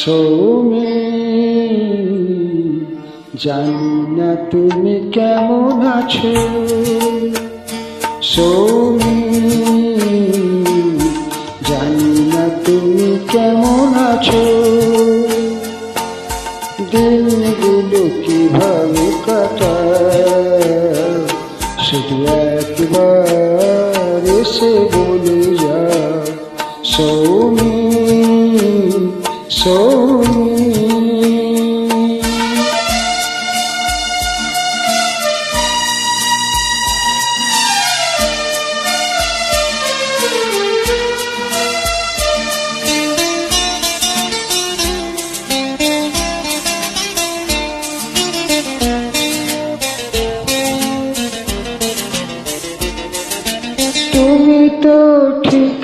সৌমি জানি না তুমি কেমন আছো। সৌমি, জানি না তুমি কেমন আছো। দিনগুলো কীভাবে কাটায়, শুধু একবার এসে বলে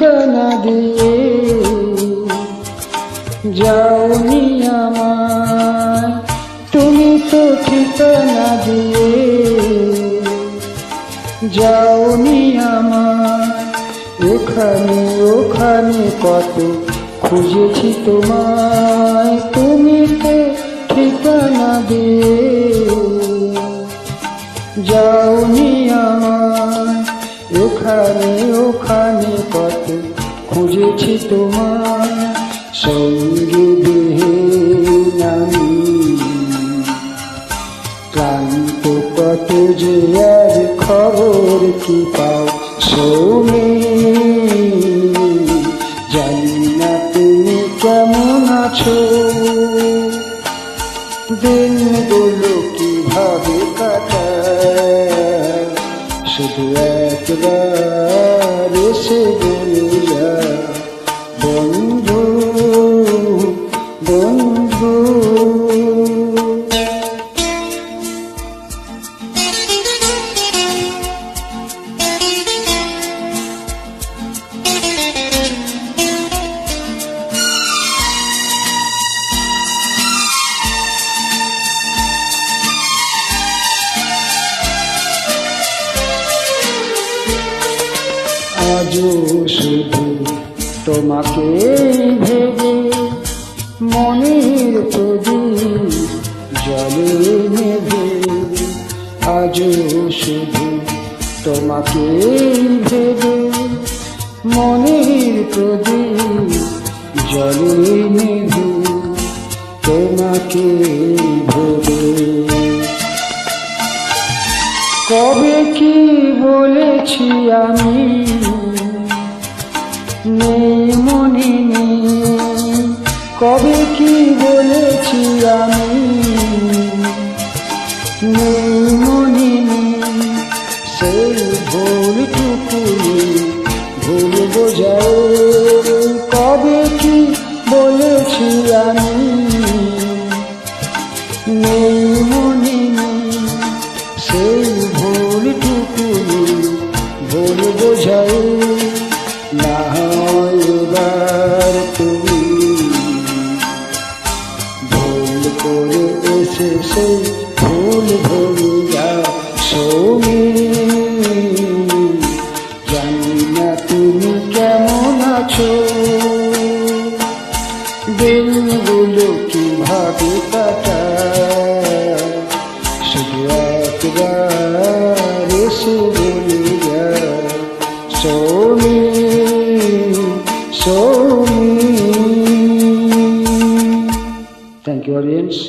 ঠিকানা দিয়ে যাওনি আমায় তুমি তো ঠিকানা দিয়ে যাওনি আমায় ওখানে ওখানে কত খুঁজেছি তোমায়। তুমি তো ঠিকানা দিয়ে যাওনি আমায় ওখানে ওখানে কত খুঁজেছি তোমার সঙ্গে দেহে নামি। ক্লান্ত কত যে আর খবর কি পাও সৌমি আজও শুধু তোমাকে ভেবে মনের প্রদীপ জলে নেবে। আজও শুধু তোমাকে ভেবে মনের প্রদীপ জলে নেবে। তোমাকে ভেবে। কবে কি বলেছি আমি? নেই মনে কবে কি বলেছি আমি? নেই মনে নেই। সেই ভুলটুকু ভুল বোঝায় কবে কি বলেছি আমি? ভুল করে এসে সেই ভুল ভুলে যা সৌমি জানি না তুমি কেমন আছো। দিনগুলো কীভাবে কাটায়, শুধু একবার এসে বলে যা সৌমি সৌমি experience